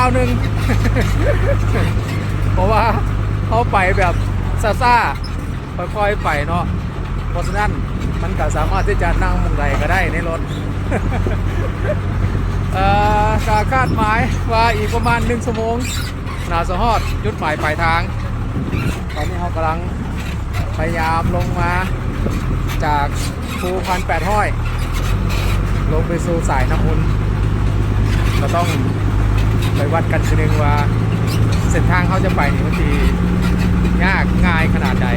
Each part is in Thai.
าวหนึ่งเพราะว่าเขาไปแบบซาซาค่อยๆไปเนาะเพราะฉะนั้นมันก็สามารถที่จะนั่งมุงใดก็ได้ในรถอ่อกาคาดหมายว่าอีกประมาณหนึ่งชั่วโมงนาสะฮอดจุดหมายปลายทาง ตอนนี้เขากำลังพยายามลงมาจากภูพันแปดห้อย ลงไปสู่สายน้ำอุ่นก็ต้อง ไปวัดกันทีนึงว่า เส้นทางเขาจะไปนี่มันทียากง่ายขนาดใด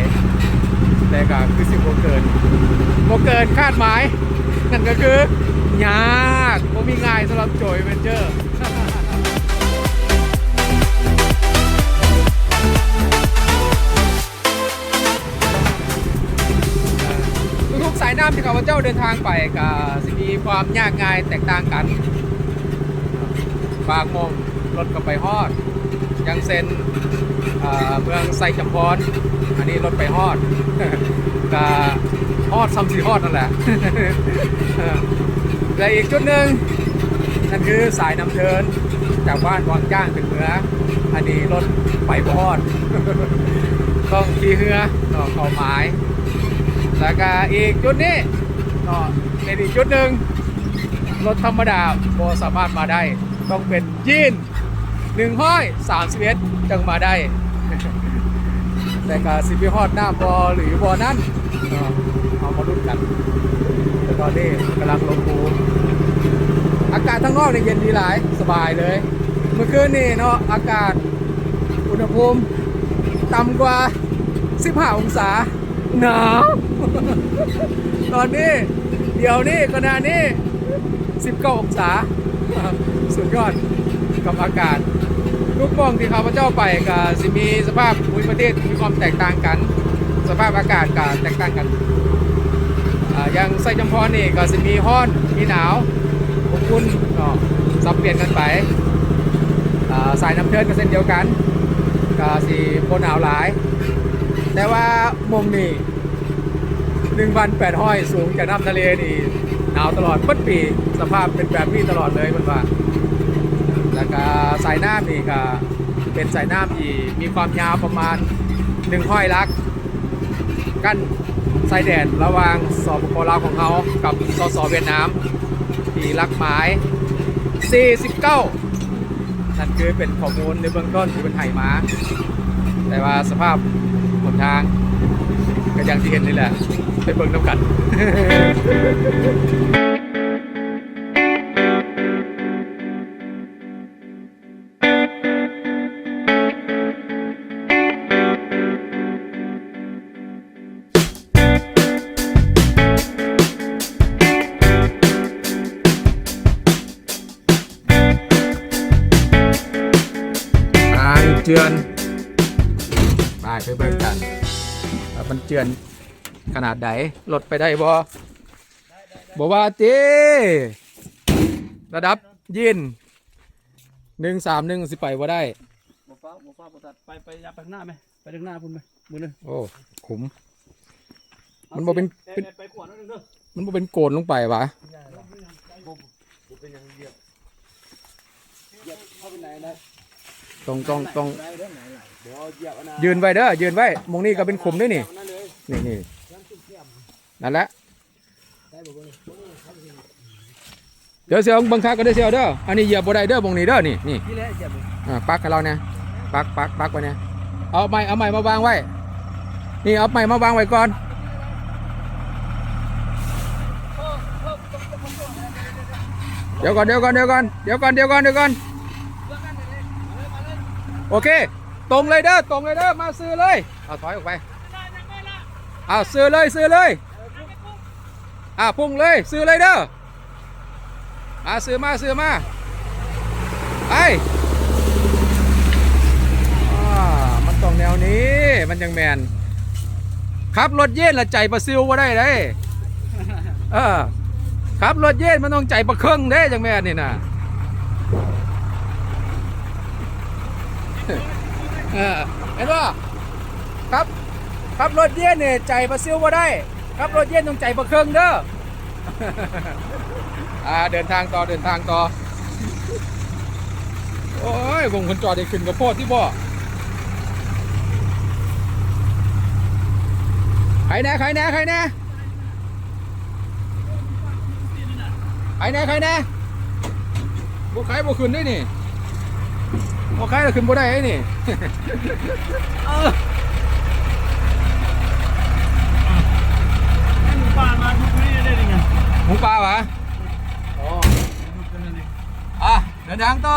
แต่ก็คือสิบโมเกินโมเกินคาดหมาย นั่นก็คือยากโมมีง่ายสำหรับโจยเวนเจอร์ทุกสายน้ำที่ข้าพเจ้าเดินทางไปก็สิมีความยากง่ายแตกต่างกัน บางโมง รถก็ไปฮอด ยังเซนเมืองไซจำพรอันนี้รถไปฮอดก็ฮอดซัมซีฮอดนั่นแหละและอีกจุดหนึ่งนั่นคือสายน้ำเทินจากบ้านวังจ้างถึงเหนือ อันนี้รถไปบ่ฮอดต้องขี่เรือต่อเข้าหมาย แล้วก็อีกจุดนี้ก็เป็นอีกจุดหนึ่งรถธรรมดาโบสามารถมาได้ ต้องเป็นยีน หนึ่งห้อยสามสิบเอ็ดจึงมาได้ แต่ก็สิบฮอดหน้าบอหรือบอนั่นเอามาลุ้นกันแต่ตอนนี้กำลังลงภูอากาศข้งนอกเนี่ยเย็นดีหลายสบายเลย เมื่อคืนนี่เนาะอากาศอุณหภูมิต่ำกว่า 15 องศาหนาวตอนนี้เดี๋ยวนี้ขณะนี้ 19 องศา สุดยอดกับอากาศ ทุกมองที่ข้าพเจ้าไปก็สิมีสภาพภูมิประเทศมีความแตกต่างกัน สภาพอากาศก็แตกต่างกันอย่างไซจำพรนี่ก็สิมีฮ้อนมีหนาวอบอุ่นก็สับเปลี่ยนกันไปสายน้ำเทินก็เช่นเดียวกันก็สิโพหนาวหลาย แต่ว่ามุมนี่หนึ่งพันแปดห้อยสูงจากน้ำทะเลนี่หนาวตลอดปัดปี สภาพเป็นแบบนี้ตลอดเลยมันว่า ก็สายน้ำนี่ก็เป็นสายน้ำที่มีความยาวประมาณหนึ่งห้อยลัก กั้นชายแดนระหว่างสปปลาวของเขากับสสเวียดนามที่ลักหมาย 49 นั่นคือเป็นข้อมูลในเบื้องต้นที่เป็นไห่มาแต่ว่าสภาพหนทางก็อย่างที่เห็นนี่แหละไปเบิ่งน้ำกัน จือนขนาดไหนรถไปได้บ่บ่ว่าเต้ระดับยินหนึ่งสามหนึ่งสิไปบ่ได้บ่ฟ้าบ่ฟ้าบ่ตัดไปไปอยาไปข้างหน้าไหมไปข้างหน้าพุ่นไหมมือหนึงโอ้ขุม มันบ่เป็นเป็นไปขวดนิดนึงเด้อมันบ่เป็นโกนลงไปวะเหยียบเข้าไปไหนนะต้องต้องต้องไหนเด้อไหนไหนเดี๋ยวเหยียบอันนะยืนไว้เด้อยืนไว้มองนี่ก็เป็นขุมด้วยนี่ นั่นเลยนี่นี่นั่นแหละเดี๋ยวเสียวบังคับก็ได้เสียวเด้ออันนี้เหยียบบ่ได้เด้อมองนี่เด้อนี่นี่นี่แหละเหยียบเลยอ่าปักกับเราเนี่ยปักปักปักไว้เนี่ยเอาไม้เอาไม้มาวางไว้ นี่เอาไม้มาวางไว้ก่อนเดี๋ยวก่อนเดี๋ยวก่อนเดี๋ยวก่อนเดี๋ยวก่อนเดี๋ยวก่อนเดี๋ยวก่อนโอเค ตรงเลยเด้อตรงเลยเด้อมาซื้อเลยเอาถอยออกไปเอาซื้อเลยซื้อเลยอ่าพุ่งเลยซื้อเลยเด้ออ่าซื้อมาซื้อมาไปอ่ามันต้องแนวนี้มันยังแมนขับรถเย็นละใจประซิวว่าได้เลยเออขับรถเย็นมันต้องใจประเครื่องเด้จังแมนนี่นะเออเห็นว่า ขับรถเย็นเนี่ยใจประซิวว่าได้ขับรถเย็นต้องใจประเครื่องเด้ออ่าเดินทางต่อเดินทางต่อ โอ้ยวงคนจอดได้ขึ้นกับพ่อที่บ่ใครแน่ใครแน่ใครแน่ใครแน่ใครแน่บ่ใครบ่ขึ้นได้นี่บ่ใครเราขึ้นบ่ได้ไอ้นี่ เออ ให้ หมูป่าได้ยังไงหมูปลาวะอ๋อดูกันเลยอะเดินทางต่อ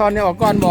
ตอนนี้ออกก่อนบ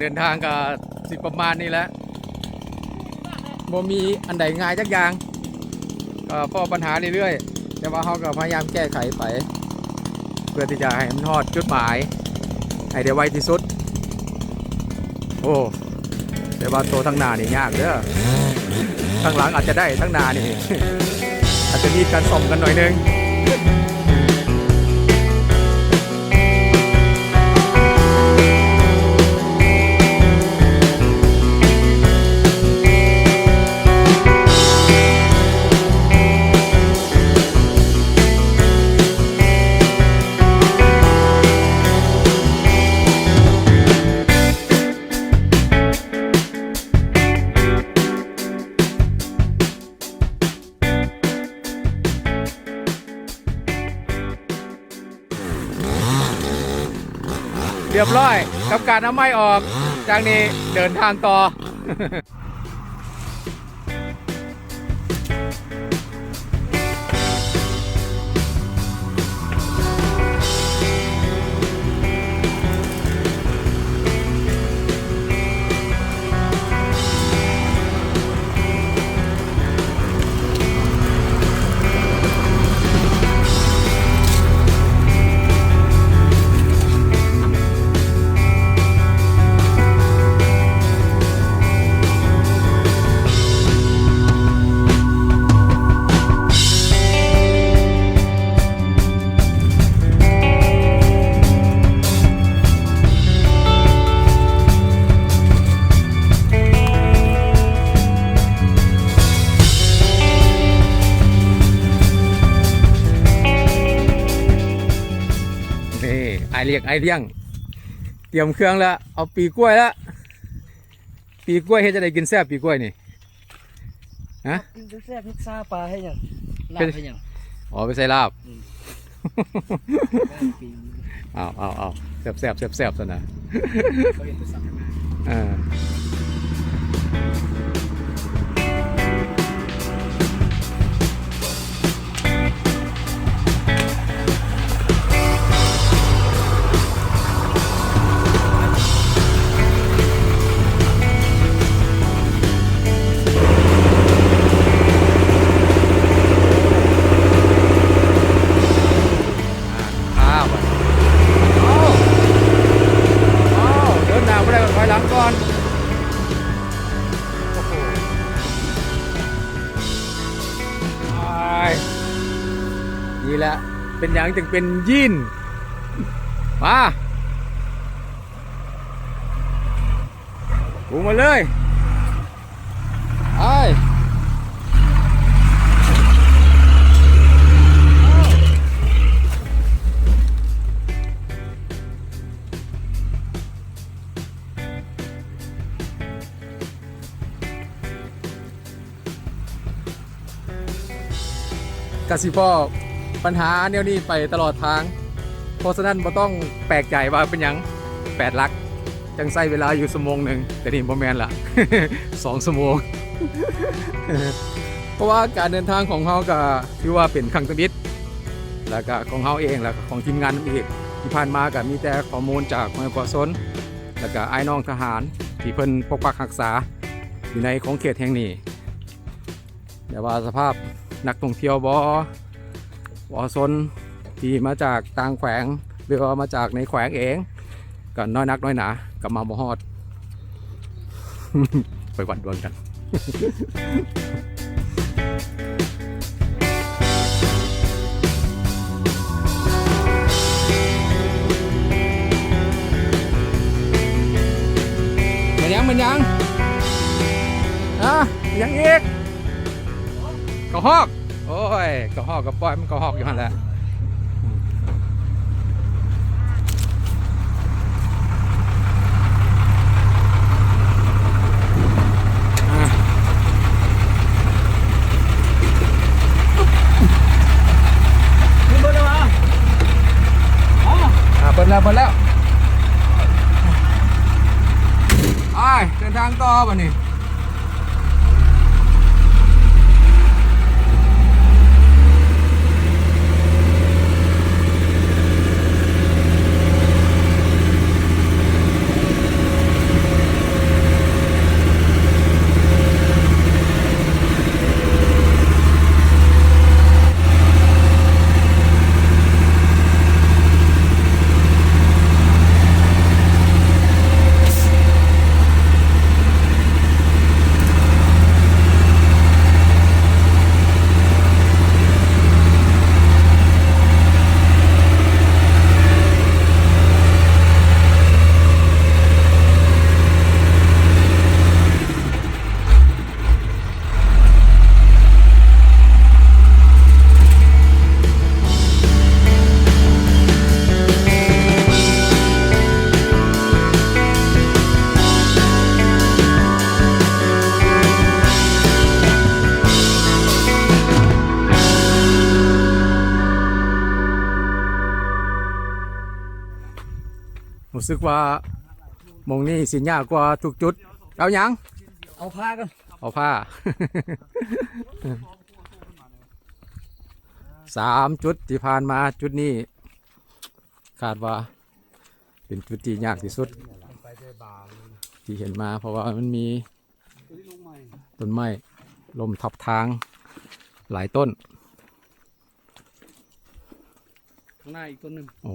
เดินทางก็สิประมาณนี้แหละบ่มีอันใดง่ายจักอย่างก็พอปัญหาเรื่อยๆ แต่ว่าเขาก็พยายามแก้ไขไป เพื่อที่จะให้มันทอดจุดหมาย ให้ได้ไวที่สุด โอ้แต่ว่าโตทั้งหน้านี่ยากเด้อทั้งหลังอาจจะได้ทั้งหน้านี่อาจจะมีการส่อมกันหน่อยนึง กับการเอาไม้ออกจากนี้เดินทางต่อ เรียกไอเลี้ยง เตรียมเครื่องแล้ว เอาปีกล้วยแล้ว ปีกล้วยเฮ็ดจะได้กินแซ่บปีกล้วยนี่ ฮะกินแซ่บพิซซ่าปลาให้ยังลาบให้ยังอ๋อไปใส่ลาบอืมปีเอาเอาเอาแซ่บแซ่บแซ่บแซ่บซะนะเขาเห็นไปสั่งมาอ่ อย่างจึงเป็นยินมาปูมาเลยไอ้ยกสิพ่อ ปัญหาเนี้ยนี้ไปตลอดทาง เพราะฉะนั้นบ่ต้องแปลกใจว่าเป็นหยังแปดลัก จังใส่เวลาอยู่สมงหนึ่งแต่นี่บ่แมนละสองชั่วโมงเพราะว่าการเดินทางของเขาก็ถือว่าเป็นครั้งตมิดแล้วก็ของเขาเองแล้วก็ของทีมงานอีกที่ผ่านมาก็มีแต่ข้อมูลจากมวยกวาซนแล้วก็ไอ้น้องทหารที่เพิ่นปกปักรักษาอยู่ในของเขตแห่งนี้แต่ว่าสภาพนักท่องเที่ยวบ วอซนที่มาจากต่างแขวงหรือว่ามาจากในแขวงเองก็น้อยนักน้อยหนากับมาบ่ฮอด ไปวัดดวงกัน มันยังมันยังอะยังอีกกระหอก ยกระหอกกระป้อยมันกระหอกอยู่หันแหละอะนี่เบอร์เลยวะอ๋ออะเปิดแล้วเปิดแล้วไอ้เดินทางต่อป่นี่ สึกว่าหมองนี่สิยากกว่าทุกจุด เอาหยังเอาผ้ากันเอาผ้า สามจุดที่ผ่านมาจุดนี้คาดว่า เป็นจุดที่ยากที่สุด ที่เห็นมาเพราะว่ามันมีต้นไม้ลมทับทางหลายต้น ข้างหน้าอีกต้นหนึ่งโอ้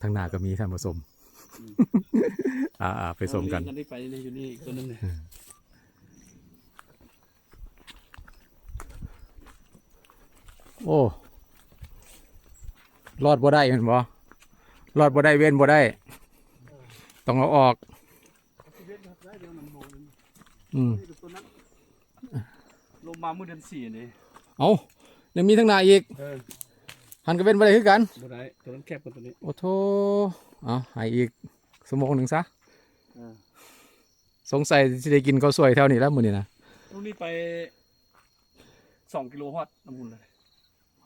ทางหน้าก็มีท่านผสม อ่าๆไปสมกันกันที่ไปนี่อยู่นี่อีกต้นหนึงเนี่ยโอ้ รอดบ่ได้เห็นบ่รอดบ่ได้เว้นบ่ได้ ต้องเอาออก อืมต้นนั้นลงมาเมื่อเดือนสี่นี่เอายังมีทั้งหน้าอีกเออ หันก็เป็นไปได้คือกันบ่ได้ตัวนั้นแคบกว่าตัวนี้โอ้โทเอาให้อีกสมองหนึ่งซะอ่าสงสัยจะได้กินข้าวสวยแถวนี้แล้วมื้อนี้นะลูกนี้ไปสองกิโลฮอดน้ำหุ่นเลย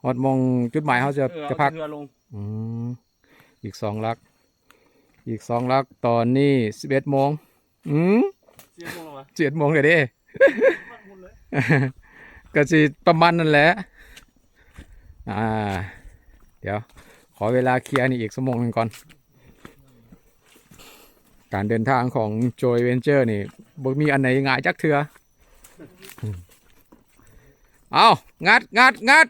ฮอดมองจุดหมายเขาจะเออจะพัก เอาเรือลงอืมอีกสองลัก อีกสองลัก ตอนนี้สิบเอ็ดโมงอืมเสียงลงมาสิบเอ็ดโมงเลยเด้พักหุ่นเลย ก็สิประมาณนั่นแหละ อ่า เดี๋ยว ขอเวลาเคลียร์นี่อีกสมงหนึ่งก่อน การเดินทางของ Joy Venture นี่บ่มีอันไหนง่ายจักเถืออืมเอางัดงัดงัด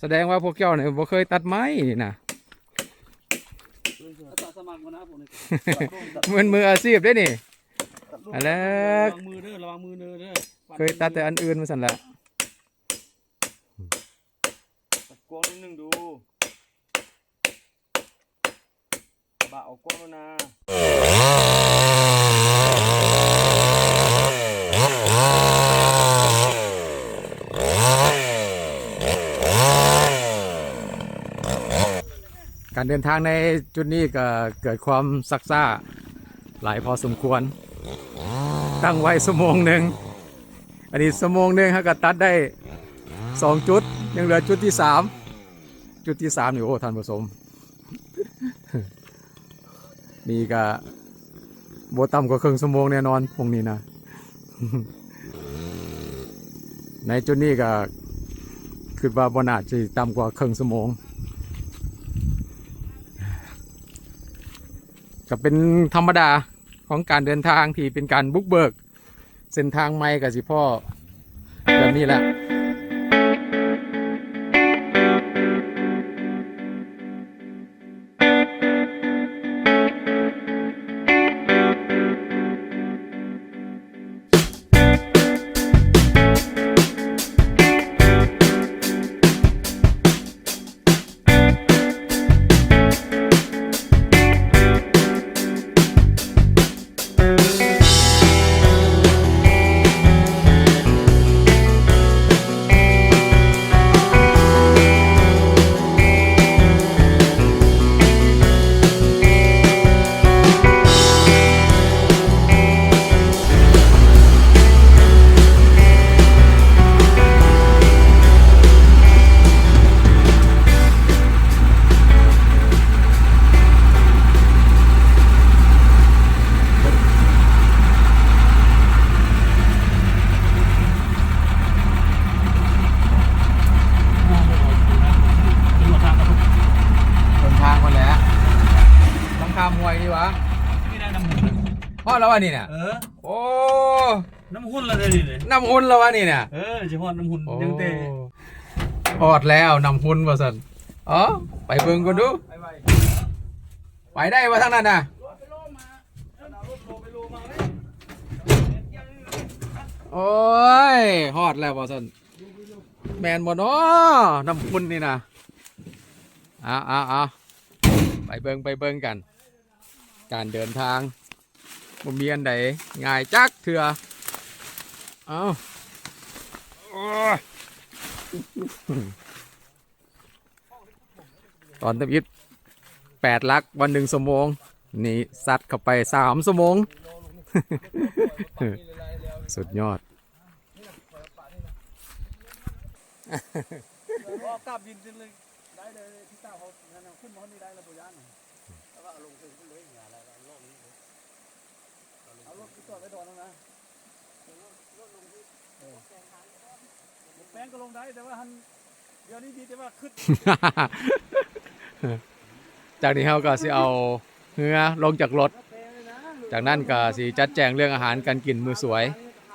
แสดงว่าพวกเจ้าเนี่ยบ่เคยตัดไม้นี่นะอาสาสมัครมานะผมนี่มันมืออาชีพได้นี่อะไรระวังมือเด้อระวังมือเด้อเด้อเคยตัดแต่อันอื่นมาสั่นละ ตัด กว้างนิดนึงดูบะเอากว้างแล้วนะการเดินทางในจุดนี้ก็เกิดความซักซ่าหลายพอสมควร ตั้งไว้สมงหนึ่งอันนี้สมงหนึ่งฮะก็ตัดได้สองจุด ยังเหลือจุดที่สาม จุดที่สามนี่โอ้ท่านผู้ชมนี่ก็โบต่ำกว่าครึ่งสมงแน่นอนพวกนี้นะในจุดนี้ก็คือว่าบนาจจะต่ำกว่าครึ่งสมงก็เป็นธรรมดาของการเดินทางที่เป็นการบุกเบิก เส้นทางไม่กับสิพ่อแบบนี้แหละ ต้องข้ามห้วยนี่วะนี่ได้น้ำหุ่นพ่อแล้ววะนี่เนี่ยเออ โอ้น้ำหุ่นละเลยนี่เลยน้ำหุ่นแล้ววะนี่เนี่ยเออเฉพาะน้ำหุ่นโอ้ยังเตะออดแล้วน้ำหุ่นว่าสันอ๋อไปเบิ่งกันดู ไปไปไปได้วะทั้งนั้นน่ะโอ้ยฮอดแล้วบอสันแมนบ่เนาะน้ำพุ่นนี่นะเอาเอาเอาไปเบิงไปเบิงกัน การเดินทางบ่มีอันใดง่ายจักเถื่อเอาโอ้ยตอนตะอิดแปดลักวันหนึ่งสมงนี่ซัดเข้าไปสามสมงสุดยอดพอกลับดินจนเลยได้เลยที่เต้าเขานั่นน่ะขึ้นมาคนนี้ได้แล้วปุยาน แล้วก็เอาลงถึงขึ้นเลยอย่าอะไรเอาลงนี้เอารถไปจอดไว้ดอนแล้วนะแป้งก็ลงได้แต่ว่าหันเดี๋ยวนี้ดีแต่ว่าขึ้นจากนี้เขาก็สิเอาเรือลงจากรถ จากนั้นก็สิจัดแจงเรื่องอาหารการกินมือสวย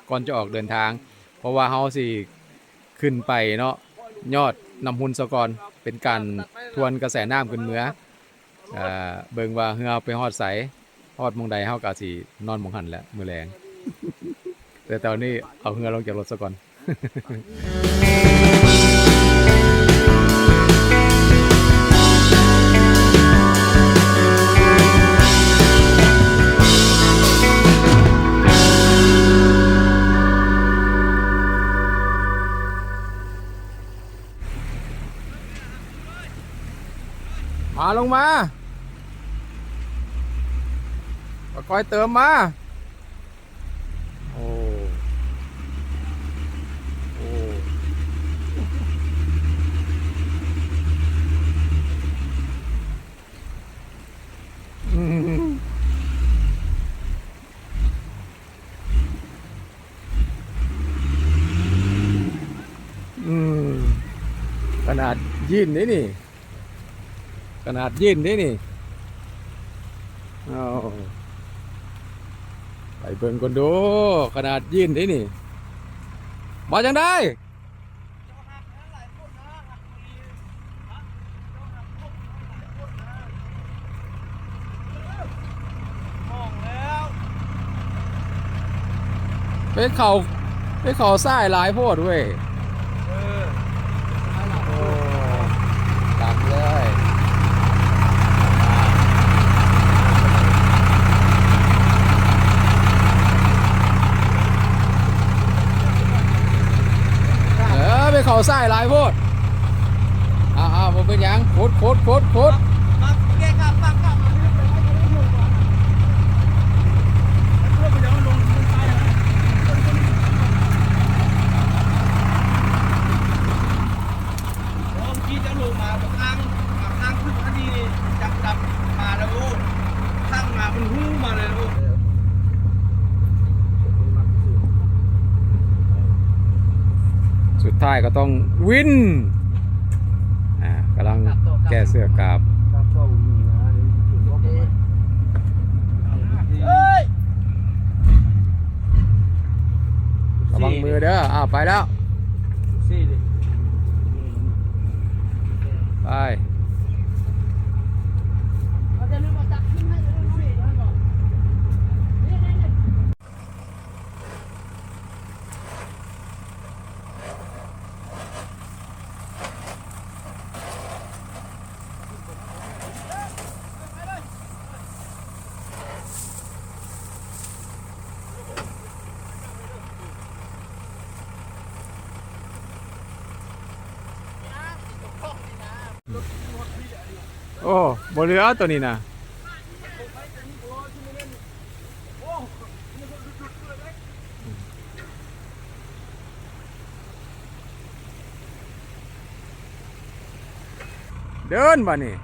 ก่อนจะออกเดินทาง เพราะว่าเขาสิขึ้นไปเนาะยอดนำหุ่นสะกอนเป็นการทวนกระแสน้ำขึ้นเหนือ เบิ่งว่าเฮือเอาไปฮอดไสฮอดมองใดเฮาก็สินอนหมองหันแล้วมื้อแลง แต่ตอนนี้เอาเฮือลงจากรถซะก่อน มาลงมา อยๆเติมมาโอ้โอ้อืมอืมขนาดยินนี่นี่ ขนาดยินนี่นี่เอา ไปเบิ่งกันดูขนาดยินนี่นี่มาจังได้มองแล้วไปเข่าไปเข่าซ้ายหลายโพดเว้ย เออ โอ้ตักเลย เขาใส่ลายโพดอ้าวๆผมเป็นยังโคดโคดพุดพุดกกลับปักกลับมาที่เป็นให้เขาถูกกว่าเพื่อไปเดี๋ยวลงลงไปนะโอ้เมื่อกี้จะลงมาแบบข้างข้างขึ้นพอดีจับจับมาแล้วลูกข้างมามันหู้มาเลยลูก สุด ท้ายก็ต้องวินอ่ากำลังแก้เสื้อกาบเฮ้ยระวังมือเด้ออ้าวไปแล้วสี่ดิไป เราจะลืมเอาจับขึ้นให้เลยสี่ท่านบอกนี่นี่นี่ โอ้บเหลือตัวนี้นะเดินบ่นี่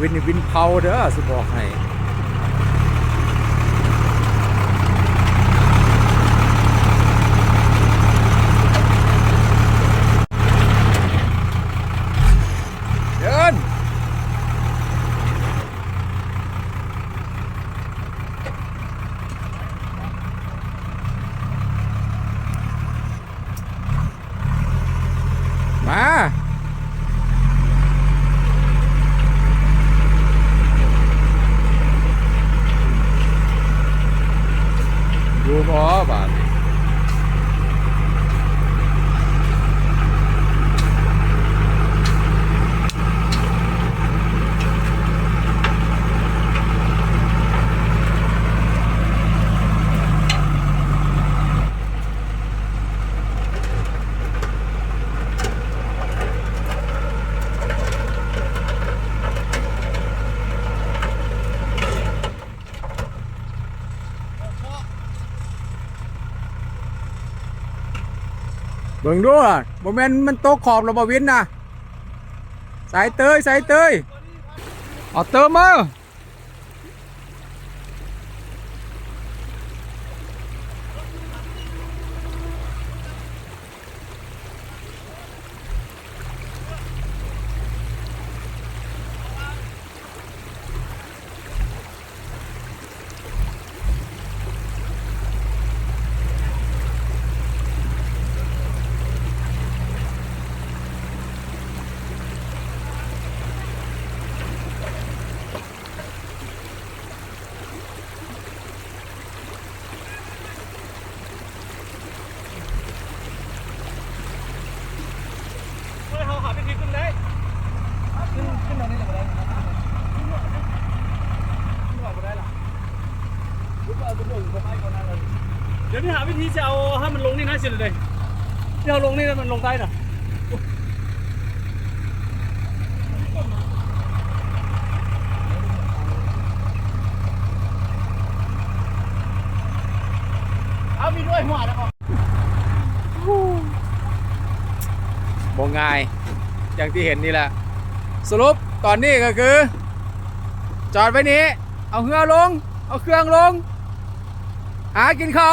วินวินเผาเด้อสิบอกให้ เดิน มา ดูพอบาทนี่ เบิ่งดูอะบ่แม่นมันโตขอบแล้วบ่วินนะสายเตยสายเตยเอาเติมมา เดี๋ยวนี้หาวิธีจะเอาให้มันลงนี่นะเฉยเลยเดี๋ยวลงนี่มันลงได้นะเอามีด้วยหัวแล้วก็บงง่าย อย่างที่เห็นนี่แหละ สรุปตอนนี้ก็คือ จอดไว้นี้ เอาเรือลง เอาเครื่องลง หากินเขา